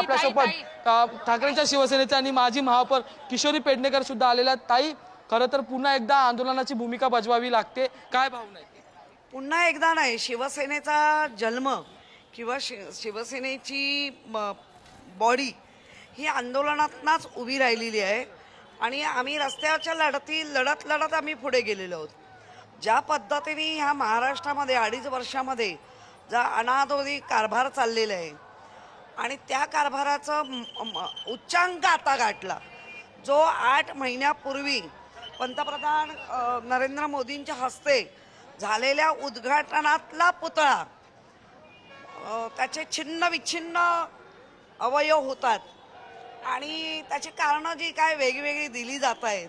आपल्यासोबत ठाकरेंच्या शिवसेनेचे आणि माजी महापौर किशोरी पेडणेकर सुद्धा आलेल्या आहेत. ताई खरं तर पुन्हा एकदा आंदोलनाची भूमिका बजवावी लागते. काय भावना आहे? पुन्हा एकदा नाही शिवसेनेचा जन्म किंवा शि शिवसेनेची बॉडी ही आंदोलनातनाच उभी राहिलेली आहे. आणि आम्ही रस्त्याच्या लढती लढत लढत आम्ही पुढे गेलेलो आहोत. ज्या पद्धतीने ह्या महाराष्ट्रामध्ये अडीच वर्षामध्ये जा अनादोदी कारभार चाललेला आहे आणि त्या कारभाराचं उच्चांक आता गाठला. जो आठ महिन्यापूर्वी पंतप्रधान नरेंद्र मोदींच्या हस्ते झालेल्या उद्घाटनातला पुतळा त्याचे छिन्न विच्छिन्न अवयव होतात. आणि त्याची कारणं जी काय वेगवेगळी दिली जात आहेत.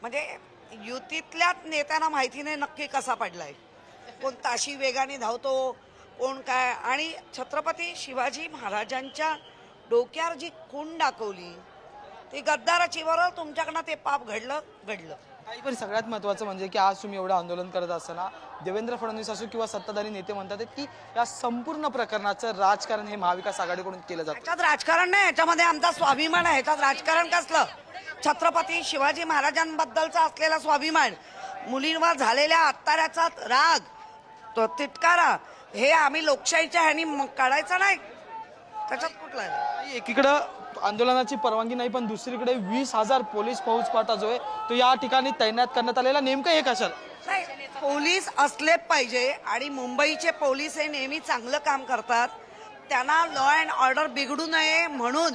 म्हणजे युतीतल्याच नेत्यांना माहिती नाही नक्की कसा पडलाय? कोण ताशी वेगाने धावतो? कोण काय? आणि छत्रपती शिवाजी महाराजांच्या डोक्यावर जी खूण दाखवली ती गद्दाराची बरोबर तुमच्याकडनं ते पाप घडलं घडलं. काही पण सगळ्यात महत्त्वाचं म्हणजे की आज तुम्ही एवढं आंदोलन करत असताना देवेंद्र फडणवीस असो किंवा सत्ताधारी नेते म्हणतात की या संपूर्ण प्रकरणाचं राजकारण हे महाविकास आघाडीकडून केलं जातं. ह्याच्यात राजकारण नाही ह्याच्यामध्ये आमचा स्वाभिमान आहे. ह्याच्यात राजकारण कसलं? छत्रपती शिवाजी महाराजांबद्दलचा असलेला स्वाभिमान मुलींवर झालेल्या अत्याचाराचा राग तो तिटकारा हे आम्ही लोकशाहीच्या ह्यानी काढायचं नाही. त्याच्यात कुठला? एकीकडं आंदोलनाची परवानगी नाही पण दुसरीकडे वीस हजार पोलीस फौजफाटा जो आहे तो या ठिकाणी तैनात करण्यात आलेला. नेमकं हे कशाला? पोलीस असले पाहिजे आणि मुंबईचे पोलीस हे नेहमी चांगलं काम करतात. त्यांना लॉ अँड ऑर्डर बिघडू नये म्हणून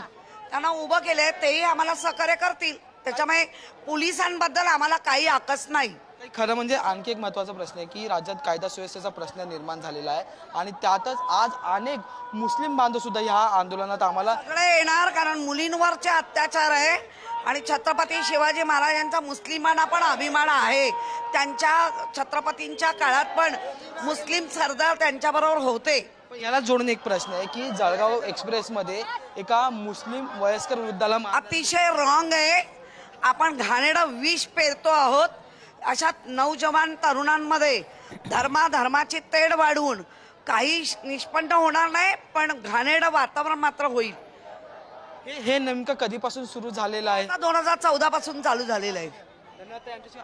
त्यांना उभं केलंय तेही आम्हाला सहकार्य करतील. त्याच्यामुळे पोलिसांबद्दल आम्हाला काही आकस नाही. नाही, खरं म्हणजे आणखी एक महत्त्वाचा प्रश्न आहे की राज्यात कायदा सुव्यवस्थेचा प्रश्न निर्माण झालेला आहे आणि त्यातच आज अनेक मुस्लिम बांधव सुद्धा ह्या आंदोलनात आम्हाला सगळे येणार कारण मुलींवरचे अत्याचार आहे आणि छत्रपती शिवाजी महाराजांचा मुस्लिमांना पण अभिमान आहे. त्यांच्या छत्रपतींच्या काळात पण मुस्लिम सरदार त्यांच्याबरोबर होते. पण याला जोडून एक प्रश्न आहे की जळगाव एक्सप्रेसमध्ये एका मुस्लिम वयस्कर वृद्धाला मा- अतिशय रॉंग आहे. आपण घाणेरडं विष पेरतो आहोत अशा नौजवान तरुणांमध्ये धर्माधर्माची तेढ वाढवून काही निष्पन्न होणार नाही पण घाणेरडं वातावरण मात्र होईल. हे हे नेमकं कधीपासून सुरू झालेलं आहे? दोन हजार चौदा पासून चालू झालेलं आहे.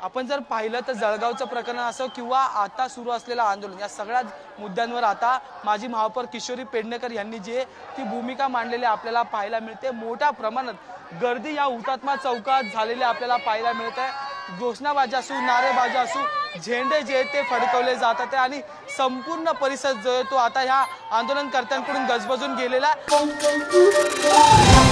आपण जर पाहिलं तर जळगावचं प्रकरण असो किंवा आता सुरू असलेलं आंदोलन या सगळ्या मुद्द्यांवर आता माजी महापौर किशोरी पेडणेकर यांनी जे ती भूमिका मांडलेली आपल्याला पाहायला मिळते मोठ्या प्रमाणात गर्दी या हुतात्मा चौकात झालेली आपल्याला पाहायला मिळत आहे घोषणाबाजी असू नारेबाजी असू झेंडे जे आहेत ते फडकवले जातात आहे आणि संपूर्ण परिसर जो आहे तो आता ह्या आंदोलनकर्त्यांकडून गजबजून गेलेला आहे.